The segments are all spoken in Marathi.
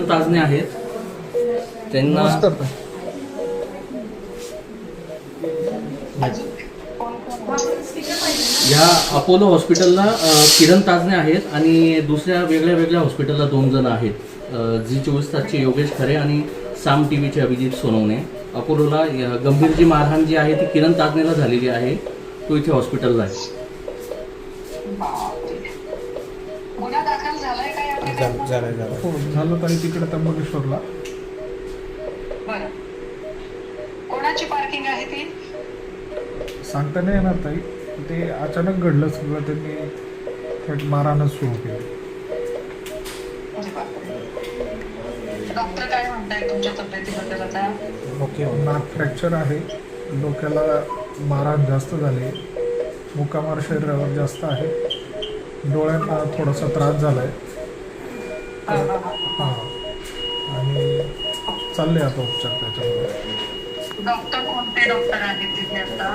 ताजने आहेत. त्यांना. या अपोलो हॉस्पिटलला किरण ताजने आहेत आणि दुसऱ्या वेगळ्या वेगळ्या हॉस्पिटलला दोन जण आहेत. झी चोवीस तासचे योगेश खरे आणि साम टी व्हीचे अभिजित सोनवणे. अपोलोला य- गंभीर जी मारहाण जी आहे ती किरण ताजनेला झालेली आहे. तो इथे हॉस्पिटलला आहे. झालं झालं हो झालं ताई तिकडे त्र्यंबकेश्वरला. बरं. कोणाची पार्किंग आहे ती? सांगता नाही येणार ताई. ते अचानक घडलं सगळं त्यांनी थेट मारहाणच सुरू केली. अरे बापरे. डॉक्टर काय म्हणताय तुमच्या तब्येतीबद्दल आता? ओके. नाक फ्रॅक्चर आहे. डोक्याला मारहाण जास्त झाली. मुकामार शरीरावर जास्त आहे. डोळ्यांना थोडासा त्रास झालाय. हा, हा, हा. हां. आणि चालले आता उपचार त्याच्यामध्ये. डॉक्टर कोणते डॉक्टर आहेत तिथे आता?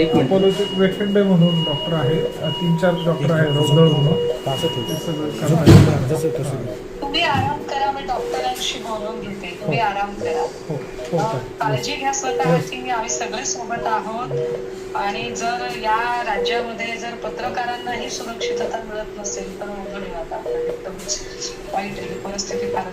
एक. अपोलोचे वेखंडे म्हणून डॉक्टर आहे. तीन चार डॉक्टर आहे. रोजदळ म्हणून तुम्ही आराम करा मी डॉक्टरांशी बोलून घेते. तुम्ही आराम करा. हो हो. काळजी घ्या स्वतःची. आम्ही सगळे सोबत आहोत. आणि जर या राज्यामध्ये जर पत्रकारांनाही सुरक्षितता मिळत नसेल तर एकदम वाईट ही परिस्थिती फार